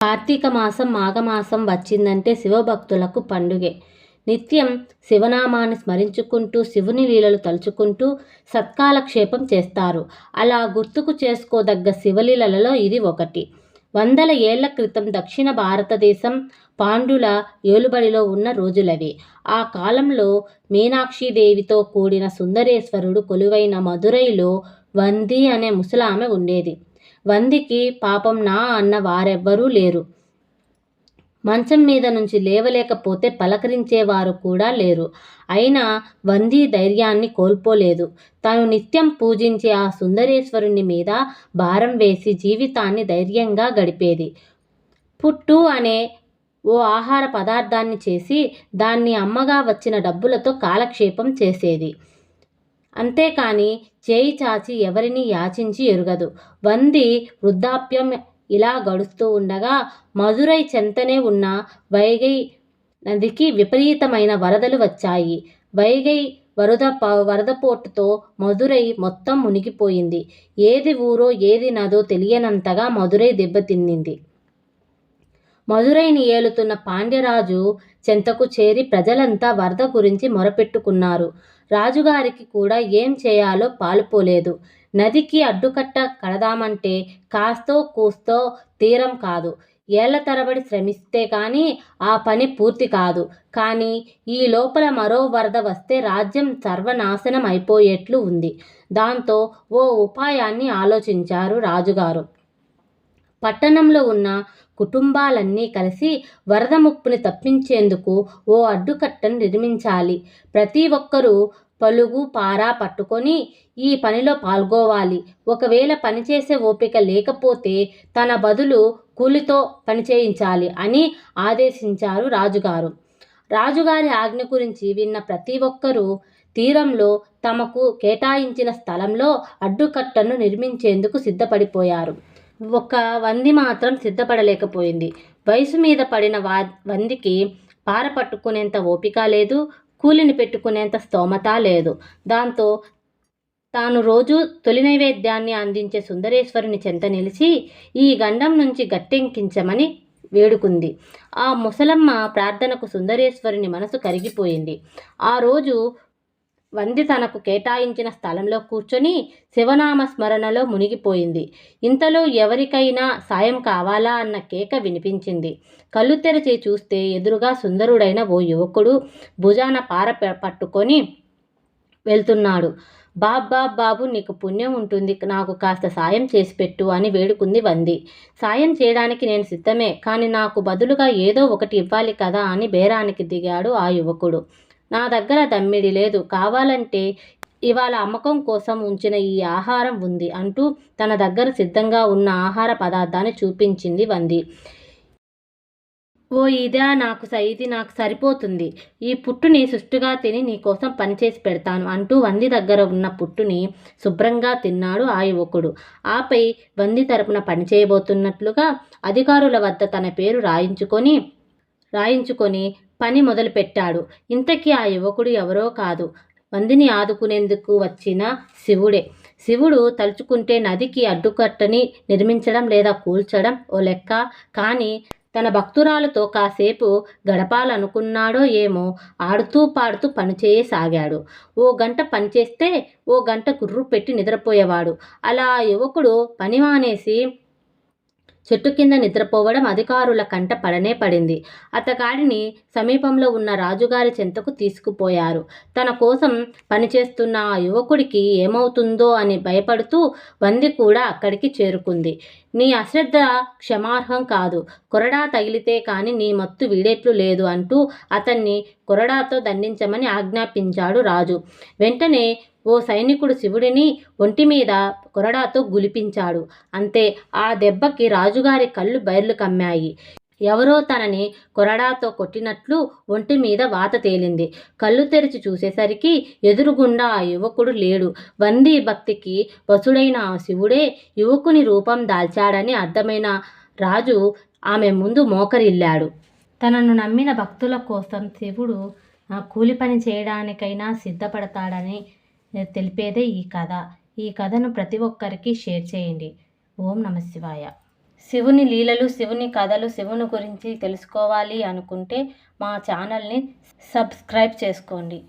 కార్తీక మాసం మాఘమాసం వచ్చిందంటే శివభక్తులకు పండుగే. నిత్యం శివనామాన్ని స్మరించుకుంటూ శివుని లీలలు తలుచుకుంటూ సత్కాలక్షేపం చేస్తారు. అలా గుర్తుకు చేసుకోదగ్గ శివలీలలో ఇది ఒకటి. వందల ఏళ్ళ క్రితం దక్షిణ భారతదేశం పాండుల ఏలుబడిలో ఉన్న రోజులవి. ఆ కాలంలో మీనాక్షిదేవితో కూడిన సుందరేశ్వరుడు కొలువైన మధురైలో వంది అనే ముసలామె ఉండేది. వందికి పాపం నా అన్న వారెవ్వరూ లేరు. మంచం మీద నుంచి లేవలేకపోతే పలకరించేవారు కూడా లేరు. అయినా వంది ధైర్యాన్ని కోల్పోలేదు. తాను నిత్యం పూజించే ఆ సుందరేశ్వరుని మీద భారం వేసి జీవితాన్ని ధైర్యంగా గడిపేది. పుట్టు అనే ఓ ఆహార పదార్థాన్ని చేసి దాన్ని అమ్మగా వచ్చిన డబ్బులతో కాలక్షేపం చేసేది. అంతేకాని చేయి చాచి ఎవరిని యాచించి ఎరుగదు. వంది వృద్ధాప్యం ఇలా గడుస్తూ ఉండగా మదురై చెంతనే ఉన్న వైగై నదికి విపరీతమైన వరదలు వచ్చాయి. వైగై వరద వరదపోటుతో మదురై మొత్తం మునిగిపోయింది. ఏది ఊరో ఏది నదో తెలియనంతగా మదురై దెబ్బతిన్నింది మదురైని ఏలుతున్న పాండ్యరాజు చెంతకు చేరి ప్రజలంతా వరద గురించి మొరపెట్టుకున్నారు. రాజుగారికి కూడా ఏం చేయాలో పాలుపోలేదు. నదికి అడ్డుకట్ట కడదామంటే కాస్తో కూస్తో తీరం కాదు. ఏళ్ళ తరబడి శ్రమిస్తే కానీ ఆ పని పూర్తి కాదు. కానీ ఈ లోపల మరో వరద వస్తే రాజ్యం సర్వనాశనం అయిపోయేట్లు ఉంది. దాంతో ఓ ఉపాయాన్ని ఆలోచించారు రాజుగారు. పట్టణంలో ఉన్న కుటుంబాలన్నీ కలిసి వరద ముప్పుని తప్పించేందుకు ఓ అడ్డుకట్టను నిర్మించాలి. ప్రతి ఒక్కరూ పలుగు పారా పట్టుకొని ఈ పనిలో పాల్గొవాలి. ఒకవేళ పనిచేసే ఓపిక లేకపోతే తన బదులు కూలితో పనిచేయించాలి అని ఆదేశించారు రాజుగారు. రాజుగారి ఆజ్ఞ గురించి విన్న ప్రతి ఒక్కరూ తీరంలో తమకు కేటాయించిన స్థలంలో అడ్డుకట్టను నిర్మించేందుకు సిద్ధపడిపోయారు. ఒక వంది మాత్రం సిద్ధపడలేకపోయింది. వయసు మీద పడిన వా వందికి పార పట్టుకునేంత ఓపిక లేదు కూలిని పెట్టుకునేంత స్తోమత లేదు. దాంతో తాను రోజు తొలి నైవేద్యాన్ని అందించే సుందరేశ్వరుని చెంత నిలిచి ఈ గండం నుంచి గట్టెంకించమని వేడుకుంది. ఆ ముసలమ్మ ప్రార్థనకు సుందరేశ్వరుని మనసు కరిగిపోయింది. ఆ రోజు వంది తనకు కేటాయించిన స్థలంలో కూర్చొని శివనామ స్మరణలో మునిగిపోయింది. ఇంతలో ఎవరికైనా సాయం కావాలా అన్న కేక వినిపించింది. కళ్ళు తెరిచి చూస్తే ఎదురుగా సుందరుడైన ఓ యువకుడు భుజాన పార పట్టుకొని వెళ్తున్నాడు. బాబ్ బాబ్ బాబు నీకు పుణ్యం ఉంటుంది. నాకు కాస్త సాయం చేసి పెట్టు అని వేడుకుంది వంది. సాయం చేయడానికి నేను సిద్ధమే కానీ నాకు బదులుగా ఏదో ఒకటి ఇవ్వాలి కదా అని బేరానికి దిగాడు ఆ యువకుడు. నా దగ్గర దమ్మిడి లేదు. కావాలంటే ఇవాళ అమ్మకం కోసం ఉంచిన ఈ ఆహారం ఉంది అంటూ తన దగ్గర సిద్ధంగా ఉన్న ఆహార పదార్థాన్ని చూపించింది వంది. ఓ ఇదా నాకు ఇది నాకు సరిపోతుంది. ఈ పుట్టుని సుష్టుగా తిని నీకోసం పనిచేసి పెడతాను అంటూ వంది దగ్గర ఉన్న పుట్టుని శుభ్రంగా తిన్నాడు ఆ యువకుడు. ఆపై వంది తరపున పనిచేయబోతున్నట్లుగా అధికారుల వద్ద తన పేరు రాయించుకొని రాయించుకొని పని మొదలుపెట్టాడు. ఇంతకీ ఆ యువకుడు ఎవరో కాదు. వందిని ఆదుకునేందుకు వచ్చిన శివుడే. శివుడు తలుచుకుంటే నదికి అడ్డుకట్టని నిర్మించడం లేదా కూల్చడం ఓ లెక్క. కానీ తన భక్తురాలతో కాసేపు గడపాలనుకున్నాడో ఏమో ఆడుతూ పాడుతూ పనిచేయసాగాడు. ఓ గంట పనిచేస్తే ఓ గంట గుర్రు పెట్టి నిద్రపోయేవాడు. అలా యువకుడు పని మానేసి చెట్టు కింద నిద్రపోవడం అధికారుల కంట పడనే పడింది. అతగాడిని సమీపంలో ఉన్న రాజుగారి చెంతకు తీసుకుపోయారు. తన కోసం పనిచేస్తున్న ఆ యువకుడికి ఏమవుతుందో అని భయపడుతూ వంది కూడా అక్కడికి చేరుకుంది. నీ అశ్రద్ధ క్షమార్హం కాదు. కొరడా తగిలితే కాని నీ మత్తు వీడేట్లు లేదు అంటూ అతన్ని కొరడాతో దండించమని ఆజ్ఞాపించాడు రాజు. వెంటనే ఓ సైనికుడు శివుడిని ఒంటి మీద కొరడాతో గులిపించాడు. అంతే ఆ దెబ్బకి రాజుగారి కళ్ళు బయర్లు కమ్మాయి. ఎవరో తనని కొరడాతో కొట్టినట్లు ఒంటి మీద వాత తేలింది. కళ్ళు తెరిచి చూసేసరికి ఎదురుగుండా ఆ యువకుడు లేడు. వందీ భక్తికి వసుడైన ఆ శివుడే యువకుని రూపం దాల్చాడని అర్థమైన రాజు ఆమె ముందు మోకరిల్లాడు. తనను నమ్మిన భక్తుల కోసం శివుడు కూలి పని చేయడానికైనా సిద్ధపడతాడని తెలిపేదే ఈ కథ. ఈ కథను ప్రతి ఒక్కరికి షేర్ చేయండి. ఓం నమ శివాయ. శివుని లీలలు శివుని కథలు శివుని గురించి తెలుసుకోవాలి అనుకుంటే మా ఛానల్ని సబ్స్క్రైబ్ చేసుకోండి.